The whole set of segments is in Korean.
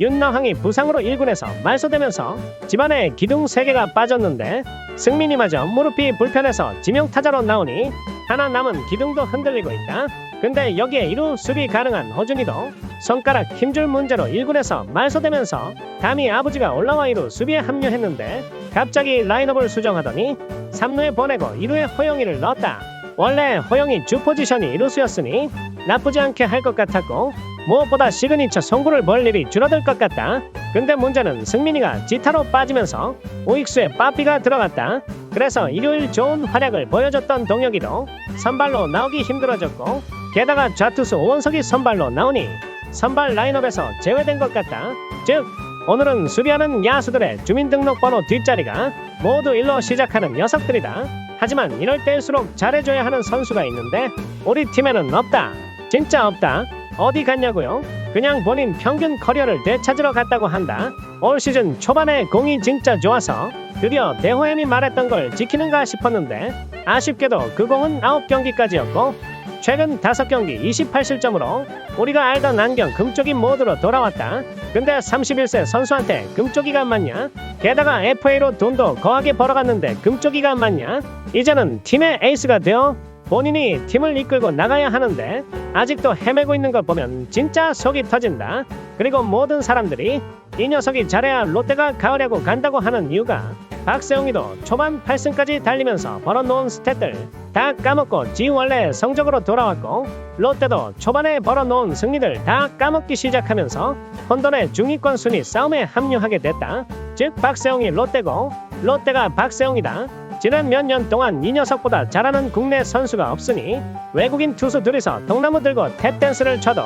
윤나황이 부상으로 1군에서 말소되면서 집안에 기둥 3개가 빠졌는데 승민이마저 무릎이 불편해서 지명타자로 나오니 하나 남은 기둥도 흔들리고 있다. 근데 여기에 1루 수비 가능한 허준이도 손가락 힘줄 문제로 1군에서 말소되면서 감히 아버지가 올라와 1루 수비에 합류했는데 갑자기 라인업을 수정하더니 3루에 보내고 2루에 호영이를 넣었다. 원래 호영이 주 포지션이 1루수였으니 나쁘지 않게 할 것 같았고 무엇보다 시그니처 송구를 벌 일이 줄어들 것 같다. 근데 문제는 승민이가 지타로 빠지면서 우익수에 빠삐가 들어갔다. 그래서 일요일 좋은 활약을 보여줬던 동혁이도 선발로 나오기 힘들어졌고 게다가 좌투수 오원석이 선발로 나오니 선발 라인업에서 제외된 것 같다. 즉 오늘은 수비하는 야수들의 주민등록번호 뒷자리가 모두 일로 시작하는 녀석들이다. 하지만 이럴 때일수록 잘해줘야 하는 선수가 있는데 우리 팀에는 없다. 진짜 없다. 어디 갔냐고요? 그냥 본인 평균 커리어를 되찾으러 갔다고 한다. 올 시즌 초반에 공이 진짜 좋아서 드디어 대호엠이 말했던 걸 지키는가 싶었는데 아쉽게도 그 공은 9경기까지였고 최근 5경기 28실점으로 우리가 알던 안경 금쪽이 모드로 돌아왔다. 근데 31세 선수한테 금쪽이가 맞냐? 게다가 FA로 돈도 거하게 벌어갔는데 금쪽이가 맞냐? 이제는 팀의 에이스가 되어 본인이 팀을 이끌고 나가야 하는데 아직도 헤매고 있는 걸 보면 진짜 속이 터진다. 그리고 모든 사람들이 이 녀석이 잘해야 롯데가 가으려고 간다고 하는 이유가 박세웅이도 초반 8승까지 달리면서 벌어놓은 스탯들 다 까먹고 지 원래 성적으로 돌아왔고 롯데도 초반에 벌어놓은 승리들 다 까먹기 시작하면서 혼돈의 중위권 순위 싸움에 합류하게 됐다. 즉 박세웅이 롯데고 롯데가 박세웅이다. 지난 몇 년 동안 이 녀석보다 잘하는 국내 선수가 없으니 외국인 투수 둘이서 통나무 들고 탭댄스를 쳐도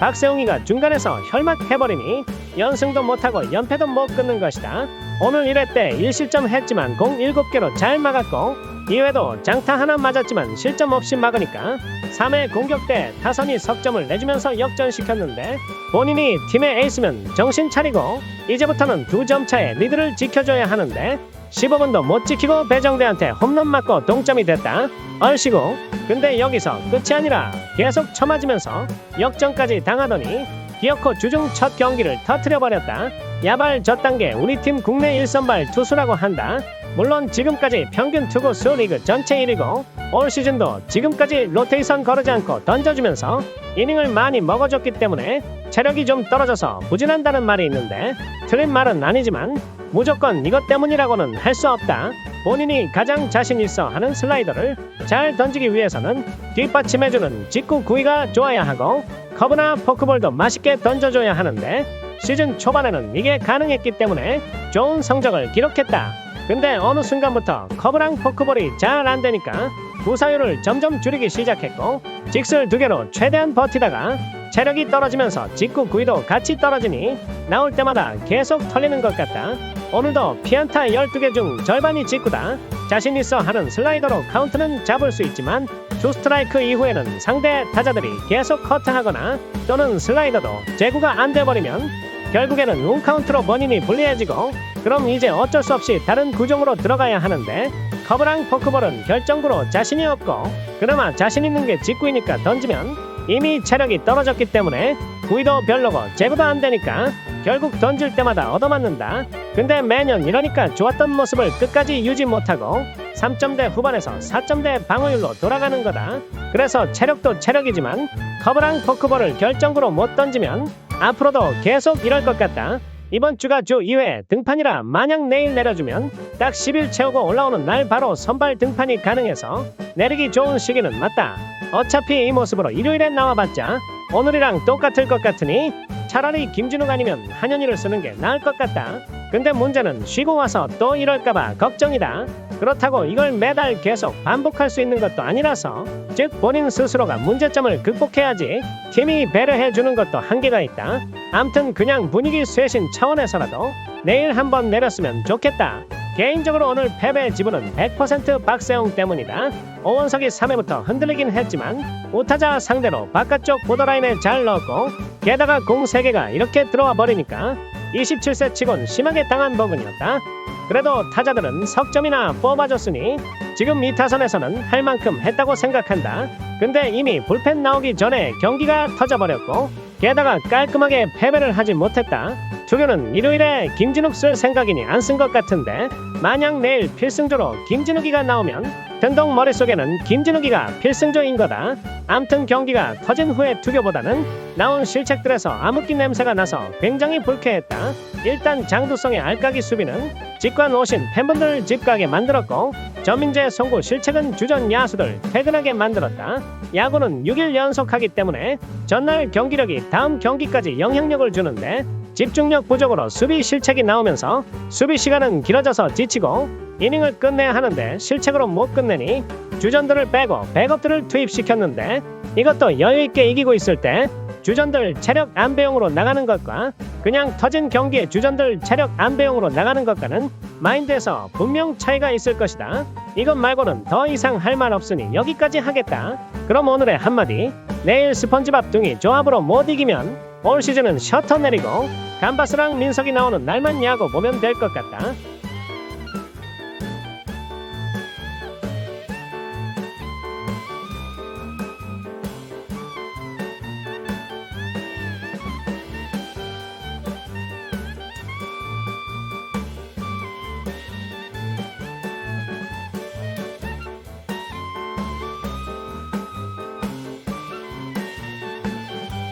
박세웅이가 중간에서 혈막해버리니 연승도 못하고 연패도 못 끊는 것이다. 오늘 1회 때 1실점 했지만 공 7개로 잘 막았고 2회도 장타 하나 맞았지만 실점 없이 막으니까 3회 공격 때 타선이 석점을 내주면서 역전시켰는데 본인이 팀의 에이스면 정신 차리고 이제부터는 두 점 차의 리드를 지켜줘야 하는데 15분도 못 지키고 배정대한테 홈런 맞고 동점이 됐다. 얼씨구. 근데 여기서 끝이 아니라 계속 쳐맞으면서 역전까지 당하더니 기어코 주중 첫 경기를 터트려 버렸다. 야발 저딴 게 우리 팀 국내 1선발 투수라고 한다. 물론 지금까지 평균 투구 수 리그 전체 1위고 올 시즌도 지금까지 로테이션 거르지 않고 던져주면서 이닝을 많이 먹어줬기 때문에 체력이 좀 떨어져서 부진한다는 말이 있는데 틀린 말은 아니지만 무조건 이것 때문이라고는 할 수 없다. 본인이 가장 자신 있어 하는 슬라이더를 잘 던지기 위해서는 뒷받침해주는 직구 구위가 좋아야 하고 커브나 포크볼도 맛있게 던져줘야 하는데 시즌 초반에는 이게 가능했기 때문에 좋은 성적을 기록했다. 근데 어느 순간부터 커브랑 포크볼이 잘 안 되니까 구사율을 점점 줄이기 시작했고 직슬 두 개로 최대한 버티다가 체력이 떨어지면서 직구 구위도 같이 떨어지니 나올 때마다 계속 털리는 것 같다. 오늘도 피안타 12개 중 절반이 직구다. 자신 있어 하는 슬라이더로 카운트는 잡을 수 있지만 투 스트라이크 이후에는 상대 타자들이 계속 커트하거나 또는 슬라이더도 제구가 안 돼버리면 결국에는 운카운트로 본인이 불리해지고 그럼 이제 어쩔 수 없이 다른 구종으로 들어가야 하는데 커브랑 포크볼은 결정구로 자신이 없고 그나마 자신 있는 게 직구이니까 던지면 이미 체력이 떨어졌기 때문에 구위도 별로고 제구도 안 되니까 결국 던질 때마다 얻어맞는다. 근데 매년 이러니까 좋았던 모습을 끝까지 유지 못하고 3점대 후반에서 4점대 방어율로 돌아가는 거다. 그래서 체력도 체력이지만 커브랑 포크볼을 결정구로 못 던지면 앞으로도 계속 이럴 것 같다. 이번 주가 주 2회 등판이라 만약 내일 내려주면 딱 10일 채우고 올라오는 날 바로 선발 등판이 가능해서 내리기 좋은 시기는 맞다. 어차피 이 모습으로 일요일에 나와봤자 오늘이랑 똑같을 것 같으니 차라리 김준욱 아니면 한현희를 쓰는 게 나을 것 같다. 근데 문제는 쉬고 와서 또 이럴까봐 걱정이다. 그렇다고 이걸 매달 계속 반복할 수 있는 것도 아니라서 즉 본인 스스로가 문제점을 극복해야지 팀이 배려해 주는 것도 한계가 있다. 암튼 그냥 분위기 쇄신 차원에서라도 내일 한번 내렸으면 좋겠다. 개인적으로 오늘 패배 지분은 100% 박세웅 때문이다. 오원석이 3회부터 흔들리긴 했지만 우타자 상대로 바깥쪽 보더라인에 잘 넣었고 게다가 공 3개가 이렇게 들어와 버리니까 27세 치곤 심하게 당한 버근이었다. 그래도 타자들은 석점이나 뽑아줬으니 지금 이 타선에서는 할 만큼 했다고 생각한다. 근데 이미 불펜 나오기 전에 경기가 터져버렸고 게다가 깔끔하게 패배를 하지 못했다. 투교는 일요일에 김진욱 쓸 생각이니 안 쓴 것 같은데 만약 내일 필승조로 김진욱이가 나오면 든동 머릿속에는 김진욱이가 필승조인 거다. 암튼 경기가 터진 후에 투교보다는 나온 실책들에서 암흑기 냄새가 나서 굉장히 불쾌했다. 일단 장두성의 알까기 수비는 직관 오신 팬분들 집 가게 만들었고 전민재 송구 실책은 주전 야수들 퇴근하게 만들었다. 야구는 6일 연속하기 때문에 전날 경기력이 다음 경기까지 영향력을 주는데 집중력 부족으로 수비 실책이 나오면서 수비 시간은 길어져서 지치고 이닝을 끝내야 하는데 실책으로 못 끝내니 주전들을 빼고 백업들을 투입시켰는데 이것도 여유있게 이기고 있을 때 주전들 체력 안배용으로 나가는 것과 그냥 터진 경기에 주전들 체력 안배용으로 나가는 것과는 마인드에서 분명 차이가 있을 것이다. 이것 말고는 더 이상 할 말 없으니 여기까지 하겠다. 그럼 오늘의 한마디 내일 스펀지밥 둥이 조합으로 못 이기면 올 시즌은 셔터 내리고 감바스랑 민석이 나오는 날만 야구 보면 될 것 같다.